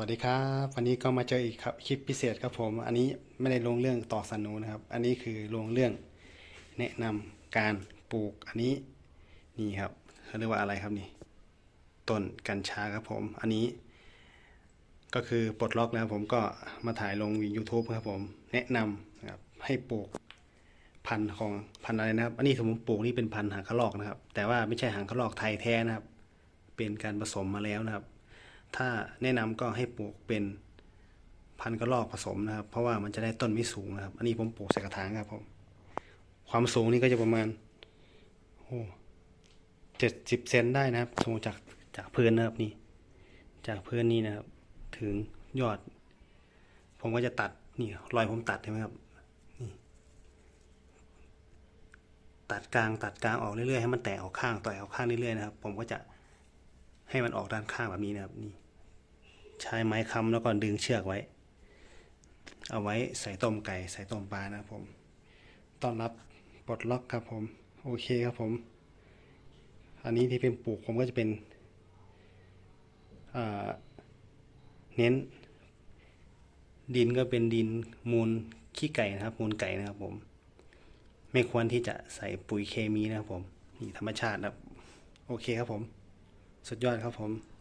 วัสดีครับ วันนี้ก็มาเจออีกครับคลิปพิเศษครับผม อันนี้ไม่ได้ลงเรื่องต่อสันนูนะครับ อันนี้คือลงเรื่องแนะนำการปลูกอันนี้นี่ครับเขาเรียกว่าอะไรครับนี่ต้นกัญชาครับผม อันนี้ ก็คือปลดล็อกแล้วผมก็มาถ่ายลงวี YouTube ครับผม แนะนำนะครับให้ปลูกพันธุ์ของพันธุ์อะไรนะครับ อันนี้สมมติปลูกนี่เป็นพันธุ์หางกระรอกนะครับ แต่ว่าไม่ใช่หางกระรอกไทยแท้นะครับ เป็นการผสมมาแล้วนะครับ ถ้าแนะนำก็ให้ปลูกเป็นพันธุ์กระรอกผสมนะครับ เพราะว่ามันจะได้ต้นไม่สูงนะครับ อันนี้ผมปลูกใส่กระถางครับผมความสูงนี่ก็จะประมาณโอ้เจ็ดสิบเซนได้นะครับสูงจากจากพื้นนะครับนี่ จากพื้นนี่นะครับ ถึงยอด ผมก็จะตัดนี่รอยผมตัดใช่ไหมครับนี่ตัดกลางตัดกลางออกเรื่อยๆให้มันแตกออกข้างต่อยออกข้างเรื่อยๆนะครับ ผมก็จะ ให้มันออกด้านข้างแบบนี้นะครับนี่ใช้ไม้ค้ำแล้วก็ดึงเชือกไว้ เอาไว้ใส่ต้มไก่ใส่ต้มปลานะครับผมต้อนรับปลดล็อกครับผมโอเคครับผม อันนี้ที่เป็นปลูกผมก็จะเป็นเน้น ดินก็เป็นดินมูลขี้ไก่นะครับ มูลไก่นะครับผม ไม่ควรที่จะใส่ปุ๋ยเคมีนะครับผม นี่ธรรมชาตินะครับ โอเคครับผม สุดยอดครับผม